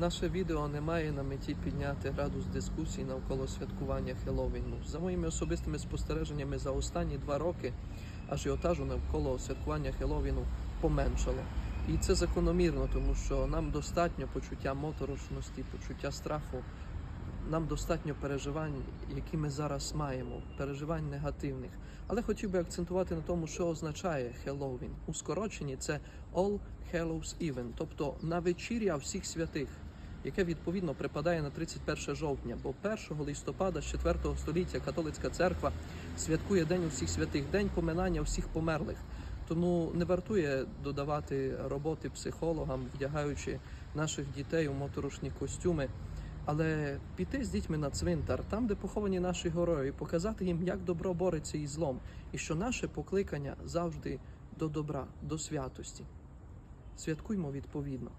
Наше відео не має на меті підняти градус дискусій навколо святкування Хеллоуіну. За моїми особистими спостереженнями за останні два роки ажіотажу навколо святкування Хеллоуіну поменшало. І це закономірно, тому що нам достатньо почуття моторошності, почуття страху. Нам достатньо переживань, які ми зараз маємо, переживань негативних. Але хотів би акцентувати на тому, що означає Хеллоуін. У скороченні це All Hallows Even, тобто на вечір'я всіх святих, яке відповідно припадає на 31 жовтня, бо 1 листопада з 4 століття католицька церква святкує День усіх святих, день поминання всіх померлих. Тому не вартує додавати роботи психологам, вдягаючи наших дітей у моторошні костюми. Але піти з дітьми на цвинтар, там, де поховані наші герої, показати їм, як добро бореться із злом, і що наше покликання завжди до добра, до святості. Святкуймо відповідно.